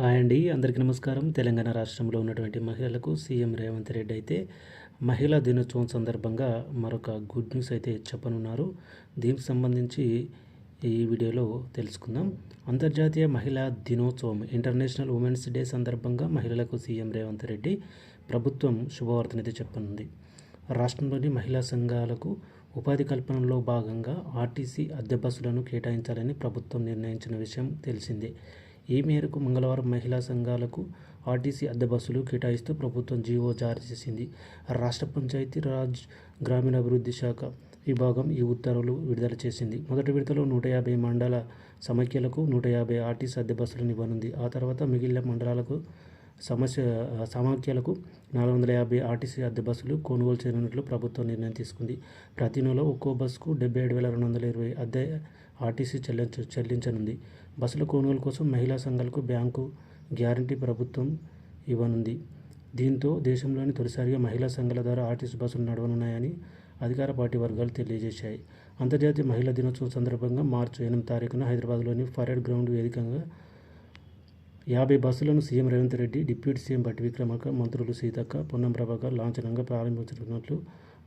Hi అండి అందరికీ నమస్కారం. తెలంగాణ రాష్ట్రంలో ఉన్నటువంటి మహిళలకు సీఎం రేవంత్ రెడ్డి అయితే మహిళా దినోత్సవం సందర్భంగా మరొక గుడ్ న్యూస్ అయితే చెప్పనున్నారు. దీనికి సంబంధించి ఈ వీడియోలో తెలుసుకుందాం. అంతర్జాతీయ మహిళా దినోత్సవం ఇంటర్నేషనల్ ఉమెన్స్ డే సందర్భంగా మహిళలకు సీఎం రేవంత్ రెడ్డి ప్రభుత్వం శుభవార్తనైతే చెప్పనుంది. రాష్ట్రంలోని మహిళా సంఘాలకు ఉపాధి కల్పనలో భాగంగా ఆర్టీసీ అద్దె బస్సులను కేటాయించాలని ప్రభుత్వం నిర్ణయించిన విషయం తెలిసిందే. ఈ మేరకు మంగళవారం మహిళా సంఘాలకు ఆర్టీసీ అద్దె బస్సులు కేటాయిస్తూ ప్రభుత్వం జీవో జారీ చేసింది. రాష్ట్ర పంచాయతీరాజ్ గ్రామీణాభివృద్ధి శాఖ విభాగం ఈ ఉత్తర్వులు విడుదల చేసింది. మొదటి విడతలో నూట యాభై మండల సమైక్యలకు నూట యాభై ఆర్టీసీ అద్దె బస్సులను ఇవ్వనుంది ఆ తర్వాత మిగిలిన మండలాలకు సమస్య సమాఖ్యలకు నాలుగు వందల యాభై ఆర్టీసీ అద్దె బస్సులు కొనుగోలు చేయనున్నట్లు ప్రభుత్వం నిర్ణయం తీసుకుంది. ప్రతి నెల ఒక్కో బస్సుకు డెబ్బై ఏడు వేల రెండు వందల ఇరవై అద్దె ఆర్టీసీ చెల్లించ చెల్లించనుంది. బస్సుల కొనుగోలు కోసం మహిళా సంఘాలకు బ్యాంకు గ్యారంటీ ప్రభుత్వం ఇవ్వనుంది. దీంతో దేశంలోని తొలిసారిగా మహిళా సంఘాల ద్వారా ఆర్టీసీ బస్సులు నడవనున్నాయని అధికార పార్టీ వర్గాలు తెలియజేశాయి. అంతర్జాతీయ మహిళా దినోత్సవం సందర్భంగా మార్చి ఎనిమిది తారీఖున హైదరాబాద్లోని పరేడ్ గ్రౌండ్ వేదికగా యాభై బస్సులను CM Revanth Reddy deputy CM Bhatti Vikramarka మంత్రులు సీతక్క పొన్నం ప్రభాకర్ లాంఛనంగా ప్రారంభించనున్నట్లు